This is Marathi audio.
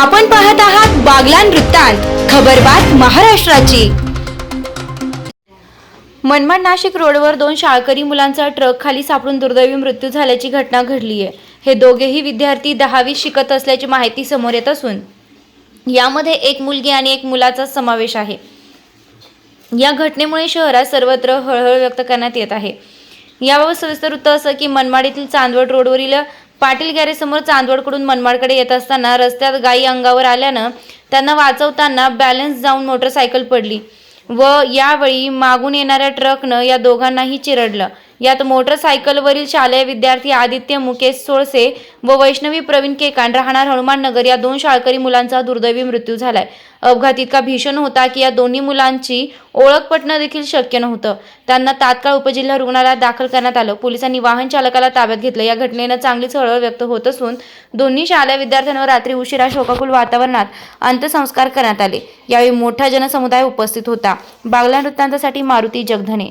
आपण पाहत आहात बागलान वृत्तांत खबरबात महाराष्ट्राची. मनमाड नाशिक रोडवर दोन शाळकरी मुलांचा ट्रक खाली सापडून दुर्दैवी मृत्यू झाल्याची घटना घडली आहे हे दोघेही विद्यार्थी दहावी शिकत असल्याची माहिती समोर येत असून यामध्ये एक मुलगी आणि एक मुलाचा समावेश आहे. या घटनेमुळे शहरात सर्वत्र हळहळ व्यक्त करण्यात येत आहे. याबाबत सविस्तर वृत्त असं की मनमाड येथील चांदवड रोडवरील पाटील गॅरेजसमोर चांदवडकडून मनमाडकडे येत असताना रस्त्यात गायी अंगावर आल्यानं त्यांना वाचवताना बॅलन्स जाऊन मोटरसायकल पडली व यावेळी मागून येणाऱ्या ट्रकनं या दोघांनाही चिरडलं. यात मोटरसायकलवरील शालेय विद्यार्थी आदित्य मुकेश सोळसे व वैष्णवी प्रवीण केकान राहणार हनुमान नगर. या दोन शाळकरी मुलांचा दुर्दैवी मृत्यू झालाय. अपघात इतका भीषण होता की या दोन्ही मुलांची ओळख पटणं देखील शक्य नव्हतं. त्यांना तात्काळ उपजिल्हा रुग्णालयात दाखल करण्यात आलं. पोलिसांनी वाहन चालकाला ताब्यात घेतलं. या घटनेनं चांगलीच हळहळ व्यक्त होत असून दोन्ही शालेय विद्यार्थ्यांवर रात्री उशिरा शोकाकुल वातावरणात अंत्यसंस्कार करण्यात आले. यावेळी मोठा जनसमुदाय उपस्थित होता. बागला वृत्तांतासाठी मारुती जगधने.